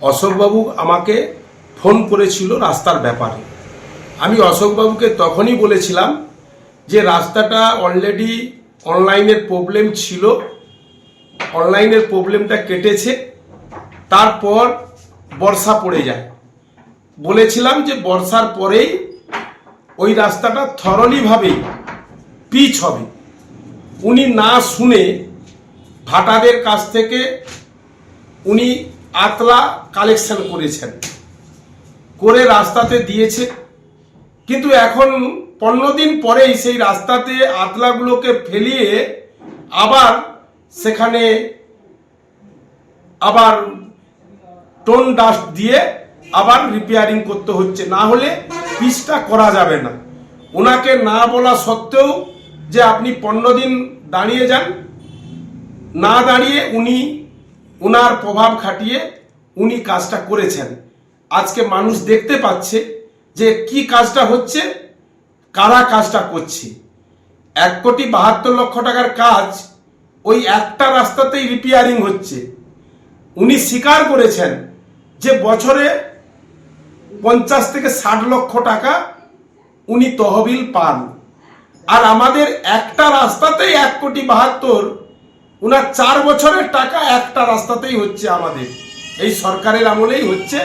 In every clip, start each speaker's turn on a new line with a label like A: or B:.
A: অশোকবাবু আমাকে ফোন করেছিল রাস্তার ব্যাপারে। আমি অশোকবাবুকে তখনই বলেছিলাম যে রাস্তাটা অলরেডি অনলাইনের প্রবলেম ছিল অনলাইনের প্রবলেমটা কেটেছে, তারপর বর্ষা পড়ে যায়। বলেছিলাম যে বর্ষার পরেই ওই রাস্তাটা থরলিভাবেই পিচ হবে। উনি না শুনে ভাটাদের কাছ থেকে উনি আতলা কালেকশন করেছেন। করে রাস্তাতে দিয়েছে। কিন্তু এখন পনেরো দিন পরেই সেই রাস্তাতে আতলাগুলোকে ফেলিয়ে আবার সেখানে আবার টোন ডাস্ট দিয়ে আবার রিপেয়ারিং করতে হচ্ছে। না হলে পিচটা করা যাবে না। ওনাকে না বলা সত্ত্বেও যে আপনি পনেরো দিন দাঁড়িয়ে যান। না দাঁড়িয়ে উনি ওনার প্রভাব খাটিয়ে উনি কাজটা করেছেন। আজকে মানুষ দেখতে পাচ্ছে যে কি কাজটা হচ্ছে, কারা কাজটা করছে। এক কোটি বাহাত্তর লক্ষ টাকার কাজ ওই একটা রাস্তাতেই রিপেয়ারিং হচ্ছে। উনি স্বীকার করেছেন যে বছরে পঞ্চাশ থেকে ষাট লক্ষ টাকা উনি তহবিল পান। আর আমাদের একটা রাস্তাতেই এক কোটি বাহাত্তর উনার চার বছরের টাকা একটা রাস্তাতেই হচ্ছে আমাদের। এই সরকারের আমলেই হচ্ছে।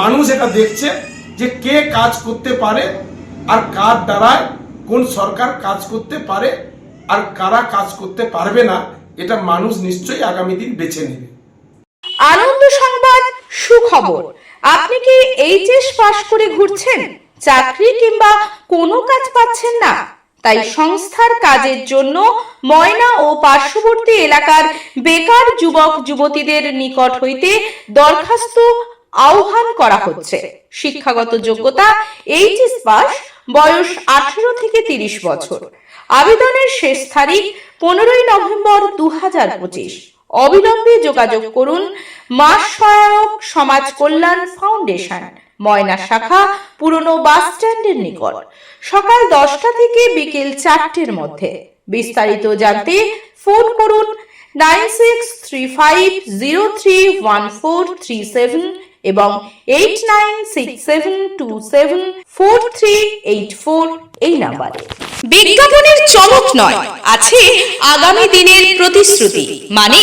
A: মানুষ এটা দেখছে যে কে কাজ করতে পারে আর কার দ্বারায় কোন সরকার কাজ করতে পারে আর কারা কাজ করতে পারবে না, এটা মানুষ নিশ্চয়ই আগামী দিন বেছে নেবে।
B: আনন্দ সংবাদ, সুখবর। আপনি কি এইচএস পাশ করে ঘুরছেন? চাকরি কিংবা কোনো কাজ পাচ্ছেন না? তাই সংস্থার কাজের জন্য ময়না ও পার্শ্ববর্তী এলাকার বেকার যুবক যুবতীদের নিকট হইতে দরখাস্ত আহ্বান করা হচ্ছে। শিক্ষাগত যোগ্যতা এইচএস পাস বয়স আঠারো থেকে তিরিশ বছর। আবেদনের শেষ তারিখ পনেরোই নভেম্বর দু হাজার পঁচিশ। অবিলম্বে যোগাযোগ করুন মাস সহায়ক সমাজ কল্যাণ ফাউন্ডেশন। ময়না শাখা, পুরনো বাস স্ট্যান্ডের নিকট। সকাল দশটা থেকে বিকেল চারটের মধ্যে। বিস্তারিত জানতে ফোন করুন nine six three five zero three one four three seven এবং eight nine six seven two seven four three eight four এই নাম্বারে। বিজ্ঞাপনের চমক নয়, আছে আগামী দিনের প্রতিশ্রুতি মানে